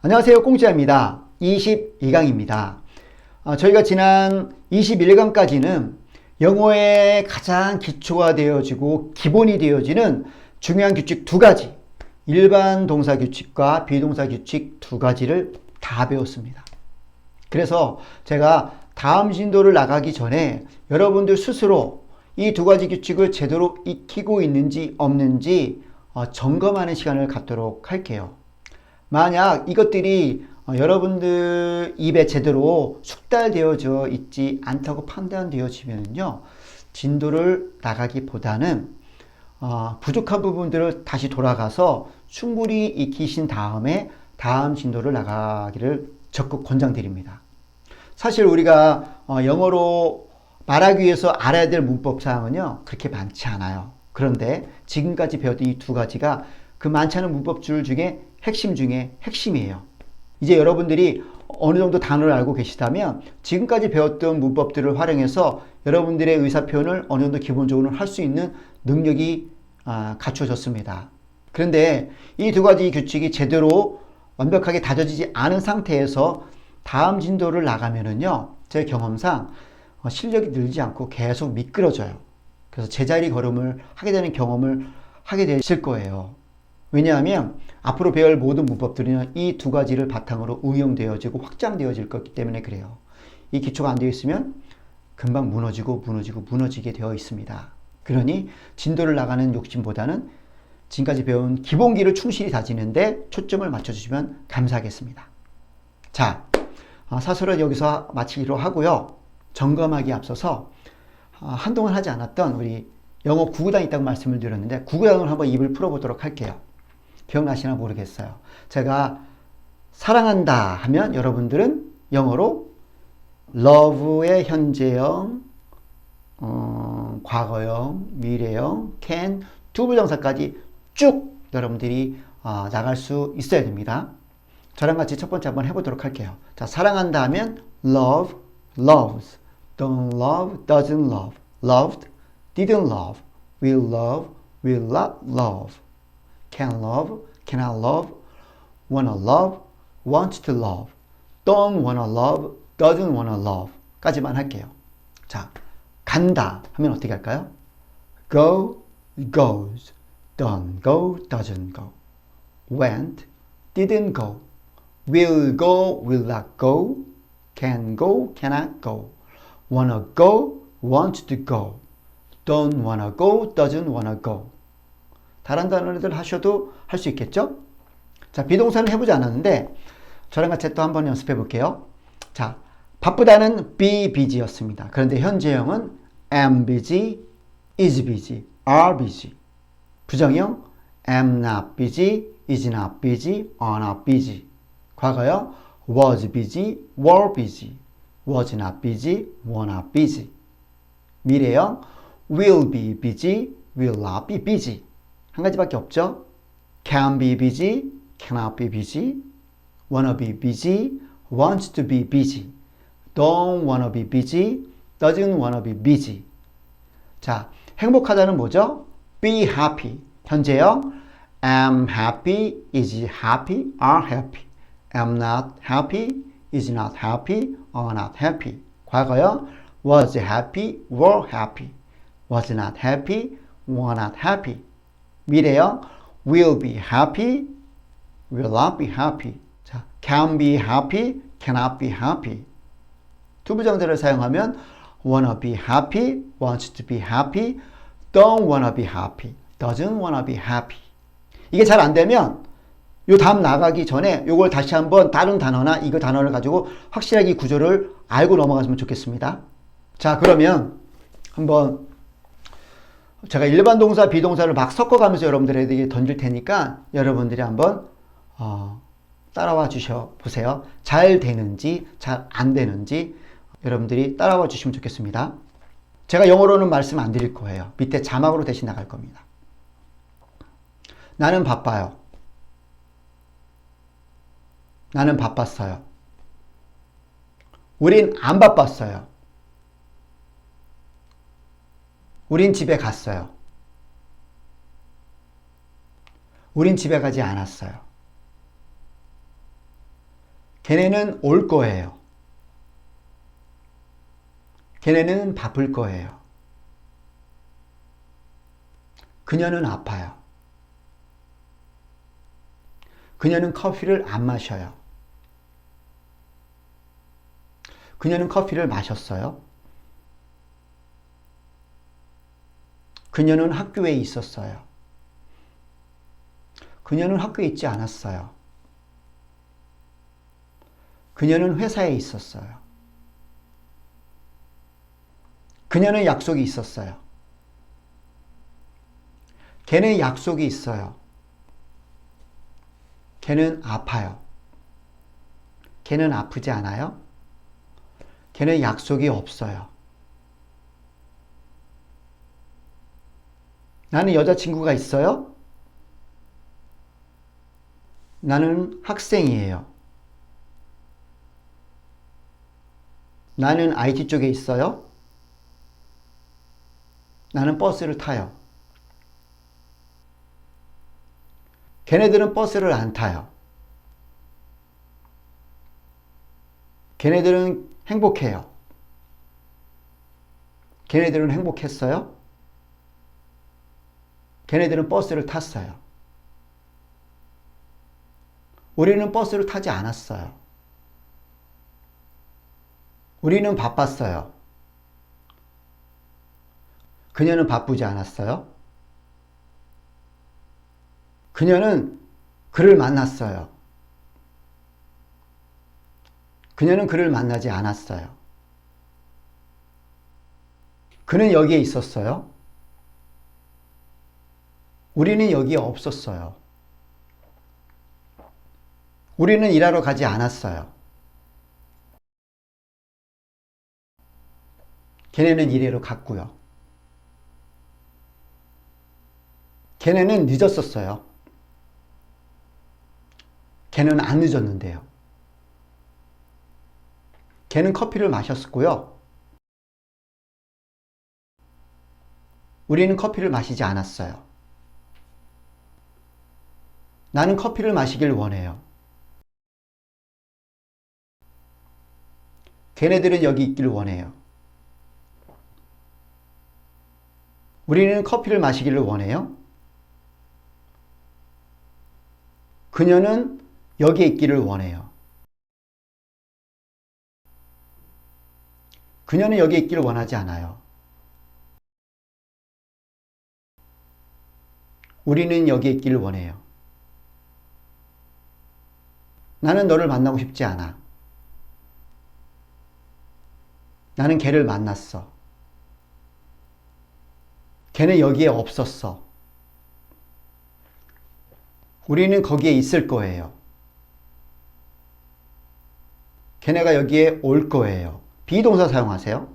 안녕하세요. 꽁지입니다. 22강입니다. 아, 저희가 지난 21강까지는 영어의 가장 기초가 되어지고 기본이 되어지는 중요한 규칙 두 가지, 일반 동사 규칙과 비동사 규칙 두 가지를 다 배웠습니다. 그래서 제가 다음 진도를 나가기 전에 여러분들 스스로 이 두 가지 규칙을 제대로 익히고 있는지 없는지 어, 점검하는 시간을 갖도록 할게요. 만약 이것들이 어, 여러분들 입에 제대로 숙달되어져 있지 않다고 판단되어지면요, 진도를 나가기보다는 어, 부족한 부분들을 다시 돌아가서 충분히 익히신 다음에 다음 진도를 나가기를 적극 권장드립니다. 사실 우리가 어, 영어로 말하기 위해서 알아야 될 문법 사항은요, 그렇게 많지 않아요. 그런데 지금까지 배웠던 이 두 가지가 그 많지 않은 문법 줄 중에 핵심 중에 핵심이에요. 이제 여러분들이 어느 정도 단어를 알고 계시다면 지금까지 배웠던 문법들을 활용해서 여러분들의 의사표현을 어느 정도 기본적으로 할 수 있는 능력이 아, 갖춰졌습니다. 그런데 이 두 가지 규칙이 제대로 완벽하게 다져지지 않은 상태에서 다음 진도를 나가면은요, 제 경험상 어, 실력이 늘지 않고 계속 미끄러져요. 그래서 제자리 걸음을 하게 되는 경험을 하게 되실 거예요. 왜냐하면 앞으로 배울 모든 문법들은 이 두 가지를 바탕으로 응용되어지고 확장되어질 거기 때문에 그래요. 이 기초가 안 되어 있으면 금방 무너지고 무너지고 무너지게 되어 있습니다. 그러니 진도를 나가는 욕심보다는 지금까지 배운 기본기를 충실히 다지는데 초점을 맞춰주시면 감사하겠습니다. 자, 아, 사설은 여기서 마치기로 하고요. 점검하기 앞서서 아, 한동안 하지 않았던 우리 영어 구구단 있다고 말씀을 드렸는데 구구단을 한번 입을 풀어보도록 할게요. 기억나시나 모르겠어요. 제가 사랑한다 하면 여러분들은 영어로 love의 현재형, 어, 과거형, 미래형, can, 두 부정사까지 쭉 여러분들이 어, 나갈 수 있어야 됩니다. 저랑 같이 첫 번째 한번 해보도록 할게요. 자, 사랑한다 하면 love, loves, don't love, doesn't love, loved, didn't love, will love, will not love, can love, cannot love, wanna love, want to love, don't wanna love, doesn't wanna love 까지만 할게요. 자, 간다 하면 어떻게 할까요? go, goes, don't go, doesn't go, went, didn't go, will go, will not go, can go, cannot go, wanna go, want to go, don't wanna go, doesn't wanna go. 다른 단어들 하셔도 할 수 있겠죠? 자, 비동사는 해보지 않았는데 저랑 같이 또 한번 연습해 볼게요. 자, 바쁘다는 be busy였습니다. 그런데 현재형은 am busy, is busy, are busy. 부정형 am not busy, is not busy, are not busy. 과거형 was busy, were busy, was not busy, were not busy. 미래형 will be busy, will not be busy. 한 가지밖에 없죠? can be busy, cannot be busy, wanna be busy, wants to be busy, don't wanna be busy, doesn't wanna be busy. 자, 행복하다는 뭐죠? be happy. 현재형 am happy, is happy, are happy. am not happy, is not happy, are not happy. 과거형 was happy, were happy. was not happy, were not happy. 미래형 will be happy, will not be happy. 자, can be happy, cannot be happy. 투부정제를 사용하면 wanna be happy, wants to be happy, don't wanna be happy, doesn't wanna be happy. 이게 잘 안 되면 요 다음 나가기 전에 요걸 다시 한번 다른 단어나 이거 단어를 가지고 확실하게 이 구조를 알고 넘어갔으면 좋겠습니다. 자, 그러면 한번 제가 일반 동사, 비동사를 막 섞어가면서 여러분들에게 던질 테니까 여러분들이 한번 어, 따라와 주셔 보세요. 잘 되는지, 잘 안 되는지 여러분들이 따라와 주시면 좋겠습니다. 제가 영어로는 말씀 안 드릴 거예요. 밑에 자막으로 대신 나갈 겁니다. 나는 바빠요. 나는 바빴어요. 우린 안 바빴어요. 우린 집에 갔어요. 우린 집에 가지 않았어요. 걔네는 올 거예요. 걔네는 바쁠 거예요. 그녀는 아파요. 그녀는 커피를 안 마셔요. 그녀는 커피를 마셨어요. 그녀는 학교에 있었어요. 그녀는 학교에 있지 않았어요. 그녀는 회사에 있었어요. 그녀는 약속이 있었어요. 걔는 약속이 있어요. 걔는 아파요. 걔는 아프지 않아요? 걔는 약속이 없어요. 나는 여자친구가 있어요? 나는 학생이에요. 나는 IT 쪽에 있어요? 나는 버스를 타요. 걔네들은 버스를 안 타요. 걔네들은 행복해요. 걔네들은 행복했어요? 걔네들은 버스를 탔어요. 우리는 버스를 타지 않았어요. 우리는 바빴어요. 그녀는 바쁘지 않았어요. 그녀는 그를 만났어요. 그녀는 그를 만나지 않았어요. 그는 여기에 있었어요. 우리는 여기에 없었어요. 우리는 일하러 가지 않았어요. 걔네는 일하러 갔고요. 걔네는 늦었었어요. 걔는 안 늦었는데요. 걔는 커피를 마셨고요. 우리는 커피를 마시지 않았어요. 나는 커피를 마시길 원해요. 걔네들은 여기 있길 원해요. 우리는 커피를 마시기를 원해요. 그녀는 여기에 있기를 원해요. 그녀는 여기에 있기를 원하지 않아요. 우리는 여기에 있기를 원해요. 나는 너를 만나고 싶지 않아. 나는 걔를 만났어. 걔는 여기에 없었어. 우리는 거기에 있을 거예요. 걔네가 여기에 올 거예요. 비동사 사용하세요.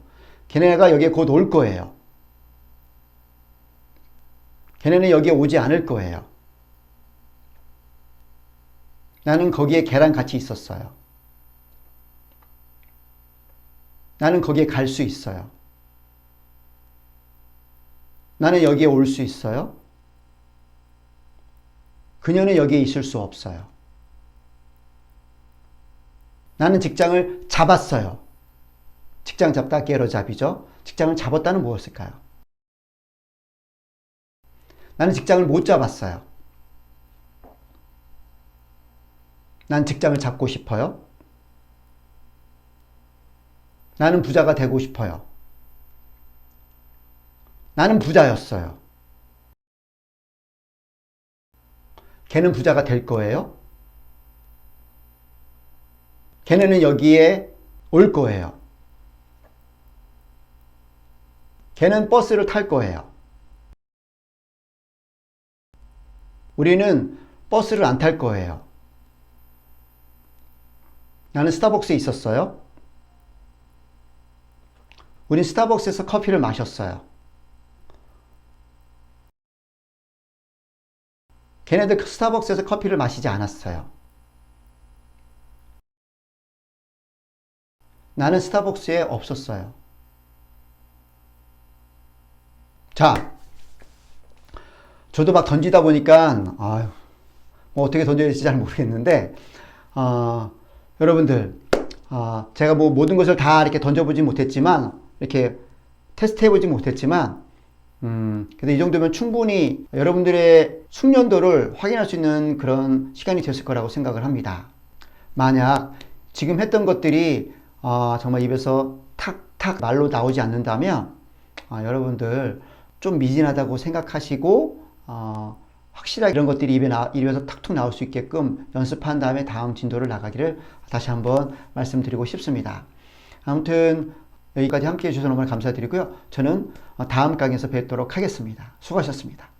걔네가 여기에 곧 올 거예요. 걔네는 여기에 오지 않을 거예요. 나는 거기에 걔랑 같이 있었어요. 나는 거기에 갈 수 있어요. 나는 여기에 올 수 있어요. 그녀는 여기에 있을 수 없어요. 나는 직장을 잡았어요. 직장 잡다 깨로잡이죠. 직장을 잡았다는 무엇일까요? 나는 직장을 못 잡았어요. 난 직장을 잡고 싶어요. 나는 부자가 되고 싶어요. 나는 부자였어요. 걔는 부자가 될 거예요? 걔네는 여기에 올 거예요. 걔는 버스를 탈 거예요. 우리는 버스를 안 탈 거예요. 나는 스타벅스에 있었어요. 우린 스타벅스에서 커피를 마셨어요. 걔네들 스타벅스에서 커피를 마시지 않았어요. 나는 스타벅스에 없었어요. 자, 저도 막 던지다 보니까, 아유, 뭐 어떻게 던져야 될지 잘 모르겠는데, 어, 여러분들, 아, 제가 뭐 모든 것을 다 이렇게 던져보지 못했지만, 이렇게 테스트 해보지 못했지만, 음, 근데 이 정도면 충분히 여러분들의 숙련도를 확인할 수 있는 그런 시간이 됐을 거라고 생각을 합니다. 만약 지금 했던 것들이 아, 정말 입에서 탁탁 말로 나오지 않는다면 아, 여러분들 좀 미진하다고 생각하시고 어, 확실하게 이런 것들이 입에 나, 입에서 탁툭 나올 수 있게끔 연습한 다음에 다음 진도를 나가기를 다시 한번 말씀드리고 싶습니다. 아무튼 여기까지 함께 해주셔서 너무 감사드리고요. 저는 다음 강의에서 뵙도록 하겠습니다. 수고하셨습니다.